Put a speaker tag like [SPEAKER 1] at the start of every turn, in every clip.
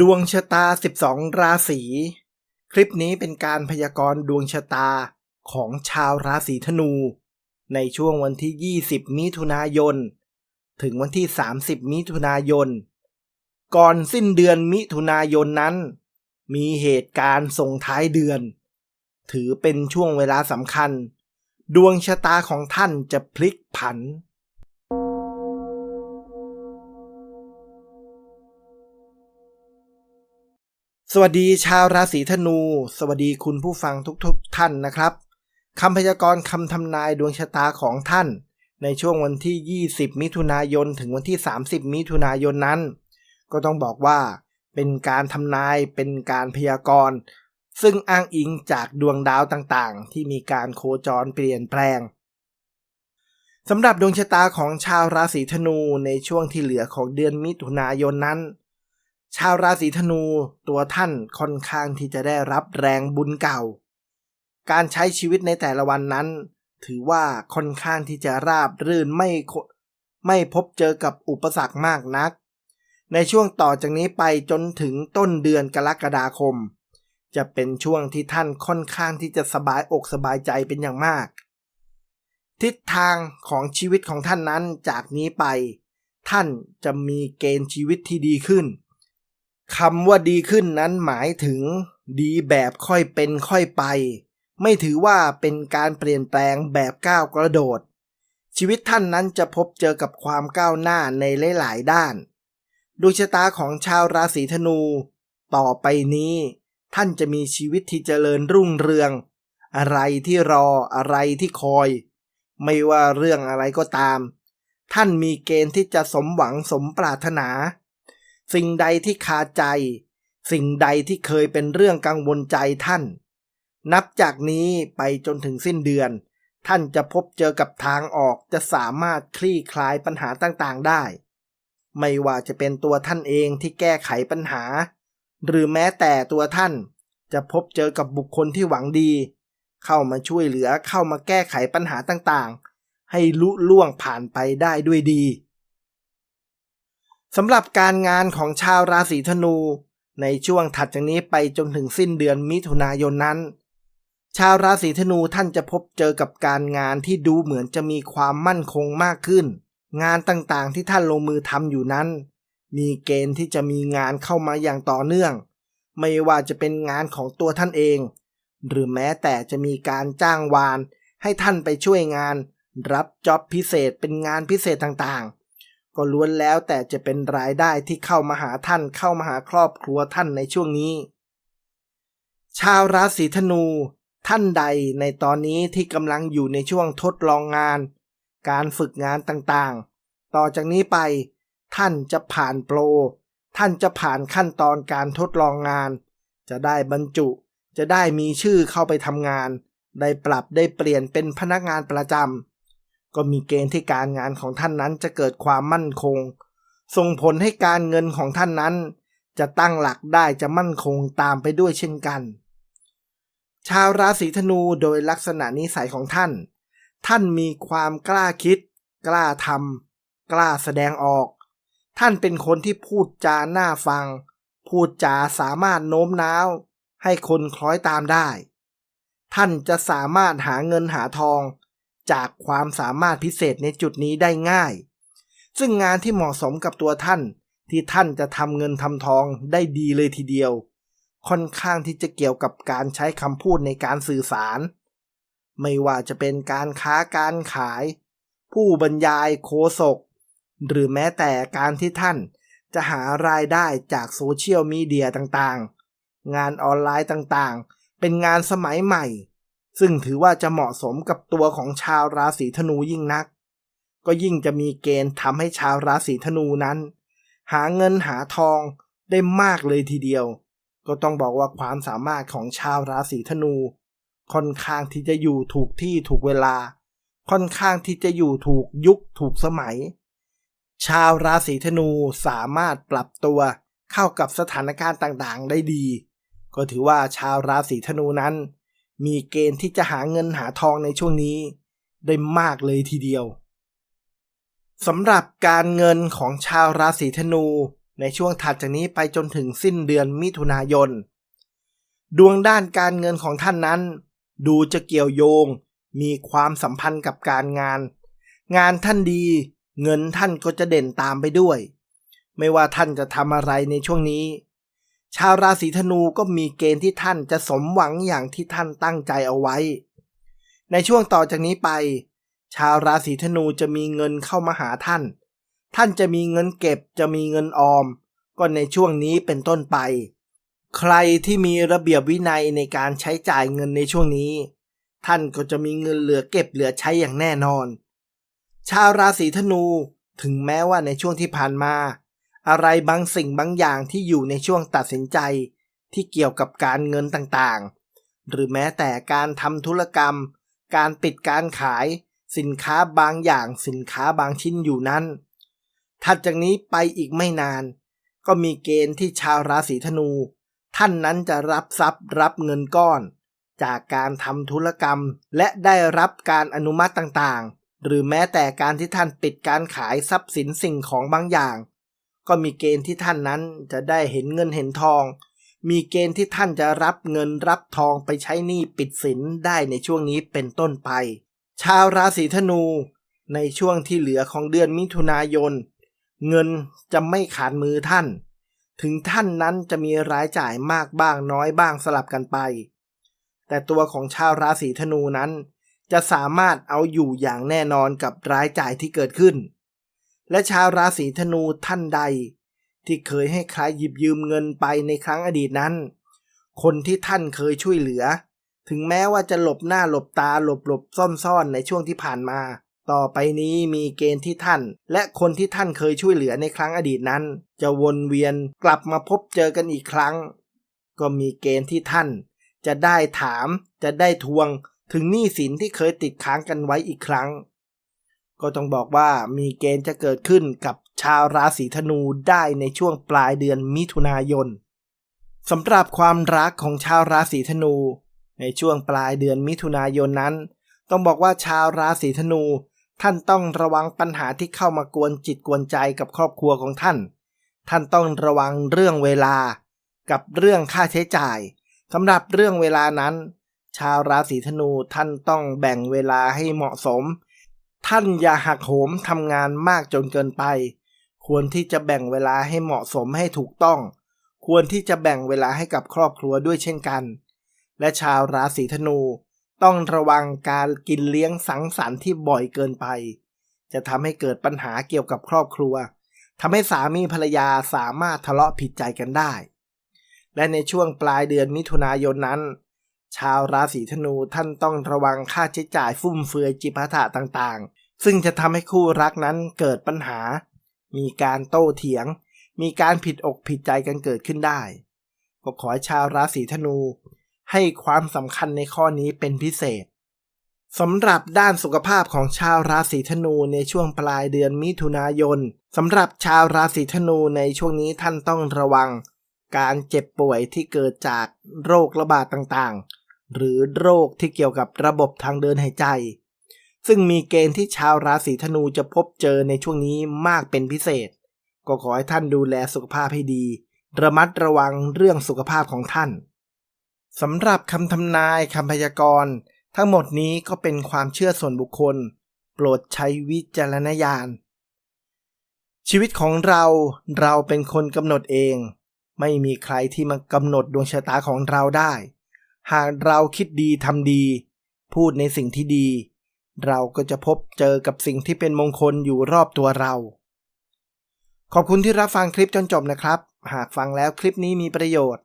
[SPEAKER 1] ดวงชะตา 12 ราศี คลิปนี้เป็นการพยากรณ์ดวงชะตาของชาวราศีธนู ในช่วงวันที่ 20 มิถุนายน ถึงวันที่ 30 มิถุนายน ก่อนสิ้นเดือนมิถุนายนนั้น มีเหตุการณ์ส่งท้ายเดือน ถือเป็นช่วงเวลาสำคัญ ดวงชะตาของท่านจะพลิกผัน สวัสดีชาวราศีธนู สวัสดีคุณผู้ฟังทุกๆทท่านนะครับคำพยากรณ์คำทำนายดวงชะตาของท่าน ในช่วงวันที่ 20 มิถุนายน ถึงวันที่ 30 มิถุนายนนั้น ก็ต้องบอกว่า เป็นการทำนายเป็นการพยากรณ์ซึ่งอ้างอิงจากดวงดาวต่างๆ ที่มีการโคจรเปลี่ยนแปลงสำหรับดวงชะตาของชาวราศีธนูในช่วงที่เหลือของเดือนมิถุนายนนั้น ชาวราศีธนูตัวท่านค่อนข้างที่จะได้รับแรงบุญเก่า การใช้ชีวิตในแต่ละวันนั้น ถือว่าค่อนข้างที่จะราบรื่นไม่ไม่พบเจอกับอุปสรรคมากนัก ในช่วงต่อจากนี้ไปจนถึงต้นเดือนกรกฎาคม จะเป็นช่วงที่ท่านค่อนข้างที่จะสบายอกสบายใจเป็นอย่างมาก ทิศทางของชีวิตของท่านนั้นจากนี้ไป ท่านจะมีเกณฑ์ชีวิตที่ดีขึ้น คำว่าดีขึ้นนั้นหมายถึง ดีแบบค่อยเป็นค่อยไป ไม่ถือว่าเป็นการเปลี่ยนแปลงแบบก้าวกระโดด ชีวิตท่านนั้นจะพบเจอกับความก้าวหน้าในหลายๆด้านดวงชะตาของชาวราศีธนู ต่อไปนี้ ท่านจะมีชีวิตที่เจริญรุ่งเรือง อะไรที่รออะไรที่คอย ไม่ว่าเรื่องอะไรก็ตาม ท่านมีเกณฑ์ที่จะสมหวังสมปรารถนา สิ่งใดที่คาใจ สิ่งใดที่เคยเป็นเรื่องกังวลใจท่าน นับจากนี้ไปจนถึงสิ้นเดือน ท่านจะพบเจอกับทางออกจะสามารถคลี่คลายปัญหาต่างๆ ได้ ไม่ว่าจะเป็นตัวท่านเองที่แก้ไขปัญหา หรือแม้แต่ตัวท่านจะพบเจอกับบุคคลที่หวังดี เข้ามาช่วยเหลือเข้ามาแก้ไขปัญหาต่างๆ ให้ลุล่วงผ่านไปได้ด้วยดี สำหรับการงานของชาวราศีธนู ในช่วงถัดจากนี้ไปจนถึงสิ้นเดือนมิถุนายนนั้น ชาวราศีธนูท่านจะพบเจอกับการงานที่ดูเหมือนจะมีความมั่นคงมากขึ้น งานต่างๆที่ท่านลงมือทำอยู่นั้น มีเกณฑ์ที่จะมีงานเข้ามาอย่างต่อเนื่อง ไม่ว่าจะเป็นงานของตัวท่านเอง หรือแม้แต่จะมีการจ้างวาน ให้ท่านไปช่วยงาน รับจ็อบพิเศษเป็นงานพิเศษต่างๆ ก็ล้วนแล้วแต่จะเป็นรายได้ที่เข้ามาหาท่านเข้ามาหาครอบครัวท่านในช่วงนี้ ชาวราศีธนู ท่านใดในตอนนี้ที่กำลังอยู่ในช่วงทดลองงาน การฝึกงานต่างๆ ต่อจากนี้ไป ท่านจะผ่านโปร ท่านจะผ่านขั้นตอนการทดลองงาน จะได้บรรจุ จะได้มีชื่อเข้าไปทำงาน ได้ปรับได้เปลี่ยนเป็นพนักงานประจำ ก็มีเกณฑ์ที่การงานของท่านนั้นจะเกิดความมั่นคง ส่งผลให้การเงินของท่านนั้น จะตั้งหลักได้จะมั่นคงตามไปด้วยเช่นกัน ชาวราศีธนูโดยลักษณะนิสัยของท่าน ท่านมีความกล้าคิด กล้าทำกล้าแสดงออก ท่านเป็นคนที่พูดจาหน้าฟัง พูดจาสามารถโน้มน้าว ให้คนคล้อยตามได้ ท่านจะสามารถหาเงินหาทอง จากความสามารถพิเศษในจุดนี้ได้ง่าย ซึ่งงานที่เหมาะสมกับตัวท่าน ที่ท่านจะทำเงินทำทองได้ดีเลยทีเดียว ค่อนข้างที่จะเกี่ยวกับการใช้คำพูดในการสื่อสาร ไม่ว่าจะเป็นการค้าการขาย ผู้บรรยายโคศก หรือแม้แต่การที่ท่านจะหารายได้จากโซเชียลมีเดียต่างๆ งานออนไลน์ต่างๆ เป็นงานสมัยใหม่ ซึ่งถือว่าจะเหมาะสมกับตัวของชาวราศีธนูยิ่งนัก ก็ยิ่งจะมีเกณฑ์ทำให้ชาวราศีธนูนั้น หาเงินหาทองได้มากเลยทีเดียว ก็ต้องบอกว่าความสามารถของชาวราศีธนู ค่อนข้างที่จะอยู่ถูกที่ถูกเวลา ค่อนข้างที่จะอยู่ถูกยุคถูกสมัย ชาวราศีธนูสามารถปรับตัวเข้ากับสถานการณ์ต่างๆ ได้ดี ก็ถือว่าชาวราศีธนูนั้น มีเกณฑ์ที่จะหาเงินหาทองในช่วงนี้ ได้มากเลยทีเดียวสำหรับการเงินของชาวราศีธนูในช่วงถัดจากนี้ไปจนถึงสิ้นเดือนมิถุนายน ดวงด้านการเงินของท่านนั้น ดูจะเกี่ยวโยง มีความสัมพันธ์กับการงาน งานท่านดี เงินท่านก็จะเด่นตามไปด้วย ไม่ว่าท่านจะทำอะไรในช่วงนี้ ชาวราศีธนูก็มีเกณฑ์ที่ท่านจะสมหวังอย่างที่ท่านตั้งใจเอาไว้ ในช่วงต่อจากนี้ไป ชาวราศีธนูจะมีเงินเข้ามาหาท่าน ท่านจะมีเงินเก็บจะมีเงินออม ก็ในช่วงนี้เป็นต้นไป ใครที่มีระเบียบวินัยในการใช้จ่ายเงินในช่วงนี้ ท่านก็จะมีเงินเหลือเก็บเหลือใช้อย่างแน่นอน ชาวราศีธนูถึงแม้ว่าในช่วงที่ผ่านมา อะไรบางสิ่งบางอย่างที่อยู่ในช่วงตัดสินใจ ที่เกี่ยวกับการเงินต่างๆ หรือแม้แต่การทำธุรกรรม การปิดการขาย สินค้าบางอย่างสินค้าบางชิ้นอยู่นั้น ถัดจากนี้ไปอีกไม่นาน ก็มีเกณฑ์ที่ชาวราศีธนู ท่านนั้นจะรับทรัพย์รับเงินก้อน จากการทำธุรกรรมและได้รับการอนุมัติต่างๆ หรือแม้แต่การที่ท่านปิดการขายทรัพย์สินสิ่งของบางอย่าง ก็มีเกณฑ์ที่ท่านนั้นจะได้เห็นเงินเห็นทอง มีเกณฑ์ที่ท่านจะรับเงินรับทองไปใช้หนี้ปิดสินได้ในช่วงนี้เป็นต้นไป ชาวราศีธนู ในช่วงที่เหลือของเดือนมิถุนายน เงินจะไม่ขาดมือท่าน ถึงท่านนั้นจะมีรายจ่ายมากบ้างน้อยบ้างสลับกันไป แต่ตัวของชาวราศีธนูนั้น จะสามารถเอาอยู่อย่างแน่นอนกับรายจ่ายที่เกิดขึ้น และชาวราศีธนูท่านใด ที่เคยให้ใครหยิบยืมเงินไปในครั้งอดีตนั้น คนที่ท่านเคยช่วยเหลือ ถึงแม้ว่าจะหลบหน้าหลบตาหลบหลบซ่อนซ่อนในช่วงที่ผ่านมา ต่อไปนี้มีเกณฑ์ที่ท่าน และคนที่ท่านเคยช่วยเหลือในครั้งอดีตนั้น จะวนเวียนกลับมาพบเจอกันอีกครั้ง ก็มีเกณฑ์ที่ท่าน จะได้ถาม จะได้ทวง ถึงหนี้สินที่เคยติดค้างกันไว้อีกครั้ง ก็ต้องบอกว่ามีเกณฑ์จะเกิดขึ้นกับชาวราศีธนูได้ในช่วงปลายเดือนมิถุนายนสำหรับความรักของชาวราศีธนู ในช่วงปลายเดือนมิถุนายนนั้น ต้องบอกว่าชาวราศีธนู ท่านต้องระวังปัญหาที่เข้ามากวนจิตกวนใจกับครอบครัวของท่าน ท่านต้องระวังเรื่องเวลา กับเรื่องค่าใช้จ่ายสำหรับเรื่องเวลานั้น ชาวราศีธนูท่านต้องแบ่งเวลาให้เหมาะสม ท่านอย่าหักโหมทำงานมากจนเกินไป ควรที่จะแบ่งเวลาให้เหมาะสมให้ถูกต้อง ควรที่จะแบ่งเวลาให้กับครอบครัวด้วยเช่นกัน และชาวราศีธนู ต้องระวังการกินเลี้ยงสังสรรค์ที่บ่อยเกินไป จะทำให้เกิดปัญหาเกี่ยวกับครอบครัวทำให้สามีภรรยาสามารถทะเลาะผิดใจกันได้ และในช่วงปลายเดือนมิถุนายนนั้น ชาวราศีธนูท่านต้องระวังค่าใช้จ่ายฟุ่มเฟือยจิปาถะต่างๆ ซึ่งจะทำให้คู่รักนั้นเกิดปัญหา มีการโต้เถียง มีการผิดอกผิดใจกันเกิดขึ้นได้ ก็ขอให้ชาวราศีธนู ให้ความสำคัญในข้อนี้เป็นพิเศษสำหรับด้านสุขภาพของชาวราศีธนูในช่วงปลายเดือนมิถุนายนสำหรับชาวราศีธนูในช่วงนี้ท่านต้องระวัง การเจ็บป่วยที่เกิดจากโรคระบาดต่างๆ หรือโรคที่เกี่ยวกับระบบทางเดินหายใจ ซึ่งมีเกณฑ์ที่ชาวราศีธนูจะพบเจอในช่วงนี้มากเป็นพิเศษ ก็ขอให้ท่านดูแลสุขภาพให้ดี ระมัดระวังเรื่องสุขภาพของท่านสำหรับคำทำนายคำพยากรณ์ทั้งหมดนี้ก็เป็นความเชื่อส่วนบุคคล โปรดใช้วิจารณญาณ ชีวิตของเราเราเป็นคนกำหนดเอง ไม่มีใครที่มากำหนดดวงชะตาของเราได้ หากเราคิดดีทำดี พูดในสิ่งที่ดี เราก็จะพบเจอกับสิ่งที่เป็นมงคลอยู่รอบตัวเรา ขอบคุณที่รับฟังคลิปจนจบนะครับ หากฟังแล้วคลิปนี้มีประโยชน์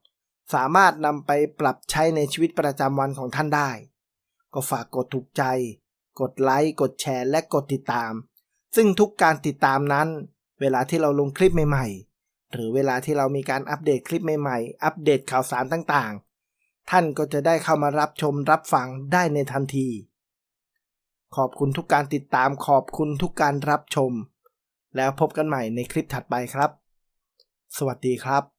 [SPEAKER 1] สามารถนำไปปรับใช้ในชีวิตประจำวันของท่านได้ ก็ฝากกดถูกใจ กดไลค์กดแชร์ และกดติดตาม ซึ่งทุกการติดตามนั้น เวลาที่เราลงคลิปใหม่ๆ หรือเวลาที่เรามีการอัปเดตคลิปใหม่ๆ อัปเดตข่าวสารต่างๆ ท่านก็จะได้เข้ามารับชมรับฟังได้ในทันที ขอบคุณทุกการติดตามขอบคุณทุกการรับชม แล้วพบกันใหม่ในคลิปถัดไปครับ สวัสดีครับ